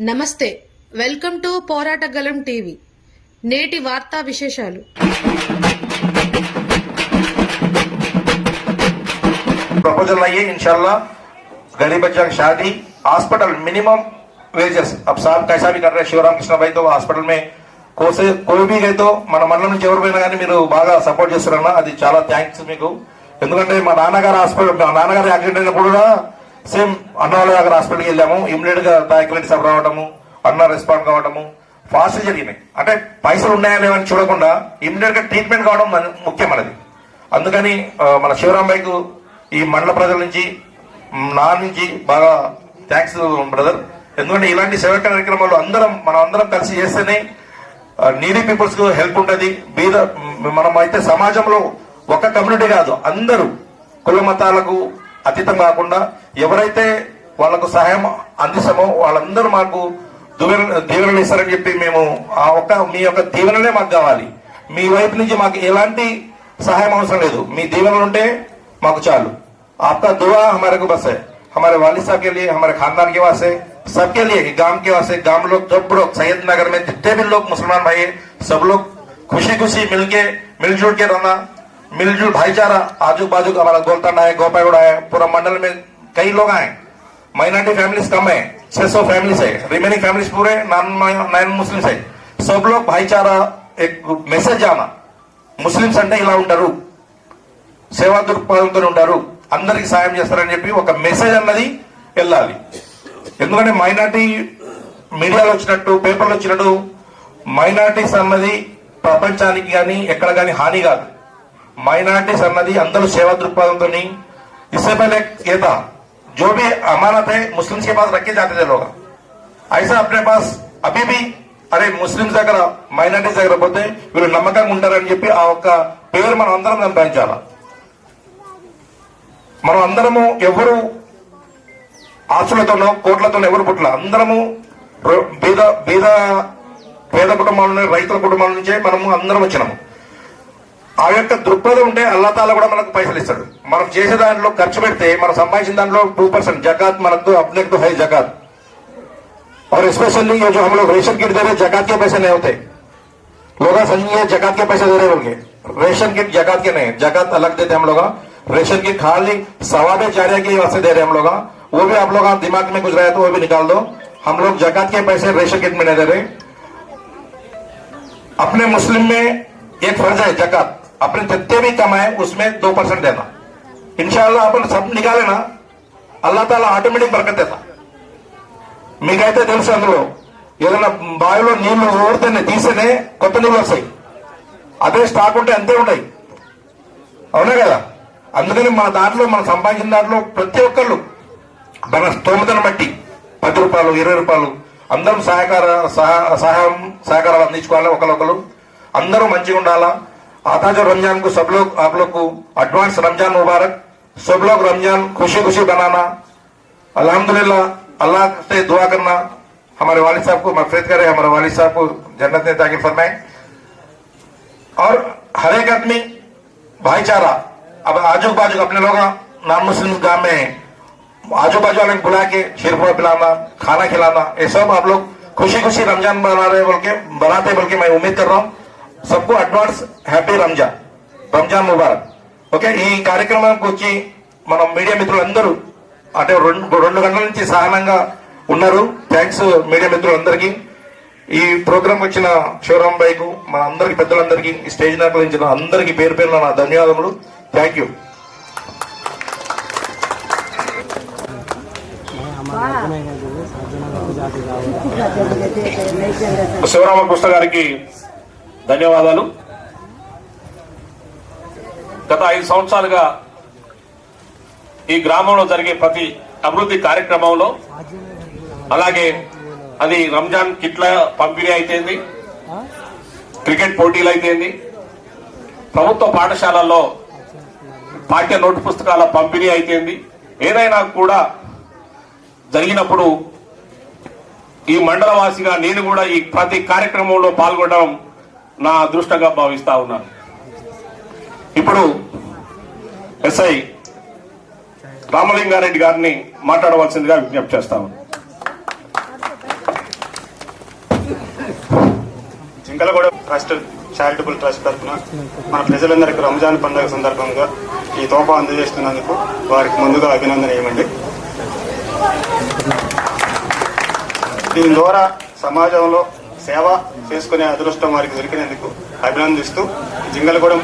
నమస్తే welcome to పోరాటగలం TV నేటి వార్తా విశేషాలు प्रपोजल लाइए इंशाल्लाह गरीब बच्चा की शादी हॉस्पिटल मिनिमम वेजेस अब साहब कैसा भी कर रहे हैं शिवराम कृष्ण भाई तो హాస్పిటల్ మే కోసే కోయి బీ గైతో మన మండలం నుంచి ఎవరు పోయినా కానీ మీరు బాగా సపోర్ట్ చేస్తారన్న అది చాలా థ్యాంక్స్ మీకు ఎందుకంటే మా నాన్నగారు హాస్పిటల్ మా నాన్నగారు యాక్సిడెంట్ అయినప్పుడు కూడా సేమ్ అన్న దగ్గర హాస్పిటల్కి వెళ్ళాము. ఇమీడియట్గా డాక్యుమెంట్స్ సబ్ రావడము అన్న రెస్పాండ్ కావడము ఫాస్ట్ జరిగినాయి. అంటే పైసలు ఉన్నాయా లేవని చూడకుండా ఇమీడియట్గా ట్రీట్మెంట్ కావడం మన- ముఖ్యం మనది. అందుకని మన శివరాం బైకు ఈ మండల ప్రజల నుంచి నా నుంచి బాగా థ్యాంక్స్ బ్రదర్. ఎందుకంటే ఇలాంటి సేవ కార్యక్రమాలు అందరం మనం అందరం కలిసి చేస్తేనే నీడీ పీపుల్స్కు హెల్ప్ ఉంటుంది. బీద మనం అయితే సమాజంలో ఒక కమ్యూనిటీ కాదు అందరూ కుల మతాలకు అతీతం కాకుండా ఎవరైతే వాళ్ళకు సహాయం అందిస్తామో వాళ్ళందరూ మాకు దీవెన దీవెనలు ఇస్తారని చెప్పి మేము ఆ ఒక్క మీ యొక్క దీవెనలే మాకు కావాలి మీ వైపు నుంచి మాకు ఎలాంటి సహాయం అవసరం లేదు మీ దీవెనలు ఉంటే మాకు చాలు आपका दुआ हमारे को बस है हमारे वालिद साहब के लिए हमारे खानदान के वास्ते सबके लिए गांव के वास्ते गांव लोग जब लोग सैयद नगर में जितने भी लोग मुसलमान भाई हैं, सब लोग खुशी खुशी मिलके मिलजुल के रहना मिलजुल भाईचारा आजू बाजू का हमारा गोलतांडा है गोपागुड़ा है पूरा मंडल में कई लोग आए माइनॉरिटी फैमिलीज कम है 600 फैमिलीज है रिमेनिंग फैमिलीज पूरे नॉन नॉन मुस्लिम्स है सब लोग भाईचारा एक మెసేజ్ जाना ముస్లిమ్స్ అంటే ఇలా ఉంటారు సేవా దృక్పథంతో ఉంటారు అందరికి సాయం చేస్తారని చెప్పి ఒక మెసేజ్ అన్నది వెళ్ళాలి ఎందుకంటే మైనార్టీ మీడియాలో వచ్చినట్టు పేపర్లో వచ్చినట్టు మైనార్టీస్ అన్నది ప్రపంచానికి కానీ ఎక్కడ కానీ హాని కాదు మైనార్టీస్ అన్నది అందరూ సేవా దృక్పథంతో इससे पहले ये था जो भी अमानत है मुस्लिम्स के पास रखे जाते थे लोग ऐसा अपने पास అభి भी అరే ముస్లిమ్స్ దగ్గర మైనార్టీస్ దగ్గర పోతే వీళ్ళు నమ్మకంగా ఉంటారని చెప్పి ఆ ఒక్క పేరు మనం అందరం సంపాదించాలి మనం అందరము ఎవరు ఆస్తులతోనో కోట్లతోనో ఎవరు పుట్ల అందరము రో- బీద బీద పేద కుటుంబాల నుండి రైతుల కుటుంబాల నుంచే మనము అందరం వచ్చినాము ఆ యొక్క దృక్పథం ఉంటే అల్లా తాలా కూడా మనకు పైసలు ఇస్తాడు మనం చేసే దాంట్లో ఖర్చు పెడితే మనం సంపాదించిన దాంట్లో టూ పర్సెంట్ జకాత్ మనకు अपने को है जकात और स्पेशली ये जो हम लोग रेशन किट दे रहे हैं, जकात के पैसे नहीं होते लोग समझिए जकात के पैसे दे रहे होंगे रेशन किट जकात के नहीं जकात अलग देते हम लोग रेशन किट खाली सवाब जारिया के वास्ते दे रहे हैं हम लोग वो भी आप लोग दिमाग में गुजरा है तो वो भी निकाल दो हम लोग जकात के पैसे रेशन किट में नहीं दे रहे अपने मुस्लिम में एक फर्ज है जकात अपने जितने भी कमाए उसमें दो परसेंट देना इंशाल्लाह अपन सब निकाले ना अल्लाह ताला ऑटोमेटिक बरकत देता మీకైతే తెలుసు అందులో ఏదైనా బావిలో నీళ్లు ఓడితేనే తీసేనే కొత్త నీళ్ళు వస్తాయి అదే స్టాక్ ఉంటే అంతే ఉంటాయి అవునా కదా అందుకని మన దాంట్లో మనం సంపాదించిన దాంట్లో ప్రతి ఒక్కళ్ళు మన స్తోమతను బట్టి పది రూపాయలు ఇరవై రూపాయలు అందరం సహకార సహ- సహాయం సహకారాలు అందించుకోవాలి ఒకరొకరు అందరూ మంచిగా ఉండాలా आता जो रमज़ान को सब लोग, आप लोग को एडवांस रमज़ान मुबारक। सब लोग रमज़ान खुशी खुशी बनाना। अल्हम्दुलिल्लाह, अल्लाह से दुआ करना। हमारे वालिद साहब को मफरत करे, हमारे वालिद साहब को जन्नत में ताकि फरमाए। और हर एक आदमी, भाईचारा। अब आजू बाजू अपने लोग नॉन मुस्लिम गाँव में आजू बाजू वाले बुला के शीरपुरा पिलाना, खाना खिलाना, ये सब आप लोग खुशी खुशी रमज़ान बना रहे बोल के बनाते बोल के मैं उम्मीद कर रहा हूँ సబ్బు అడ్వాన్స్ హ్యాపీ రంజాన్ రంజాన్ ముబారక్ ఓకే ఈ కార్యక్రమానికి వచ్చి మన మీడియా మిత్రులందరూ అంటే రెండు రెండు గంటల నుంచి సహనంగా ఉన్నారు. థ్యాంక్స్ మీడియా మిత్రులందరికీ. ఈ ప్రోగ్రామ్ వచ్చిన శివరాం బైకు మన అందరికి పెద్దలందరికీ ఈ స్టేజ్ నిర్వహించిన అందరికీ పేరు పేరున నా ధన్యవాదములు. థ్యాంక్ యూ శివరామ కృష్ణ గారికి ధన్యవాదాలు. గత ఐదు సంవత్సరాలుగా ఈ గ్రామంలో జరిగే ప్రతి అభివృద్ధి కార్యక్రమంలో అలాగే అది రంజాన్ కిట్ల పంపిణీ అయితేంది క్రికెట్ పోటీలు అయితేంది ప్రభుత్వ పాఠశాలల్లో పాఠ్య నోటు పుస్తకాల పంపిణీ అయితేంది. ఏదైనా కూడా జరిగినప్పుడు ఈ మండలవాసిగా నేను కూడా ఈ ప్రతి కార్యక్రమంలో పాల్గొనడం నా అదృష్టంగా భావిస్తా ఉన్నాను. ఇప్పుడు ఎస్ఐ రామలింగారెడ్డి గారిని మాట్లాడవలసిందిగా విజ్ఞప్తి చేస్తాను జింకలగూడ ట్రస్ట్ చారిటబుల్ ట్రస్ట్ తరఫున మన ప్రజలందరికీ రంజాన్ పండుగ సందర్భంగా ఈ తోఫా అందజేస్తున్నందుకు వారికి ముందుగా అభినందన ఇవ్వండి దీని ద్వారా సమాజంలో సేవ చేసుకునే అదృష్టం వారికి దొరికినందుకు అభినందిస్తూ జింగలగూడెం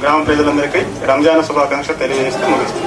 గ్రామ ప్రజలందరికీ రంజాన్ శుభాకాంక్షలు తెలియజేస్తూ ముగిస్తుంది.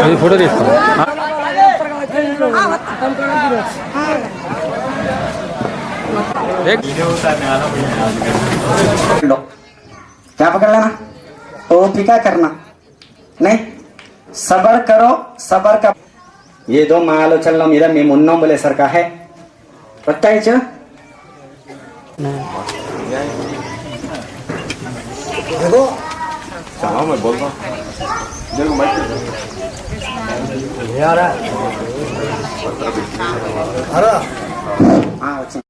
అది ఫోటో తీస్తాం लो क्या पकड़ लेना ओपिका करना नहीं సబర్ కరో సబర్ కా ఏదో మా ఆలోచనలో మీద మేము ఉన్నాం బోలే సర్కా హై 네. 이거? 자, 마음을 먹어. 내가 말해. 왜 알아? 알아. 아, 참.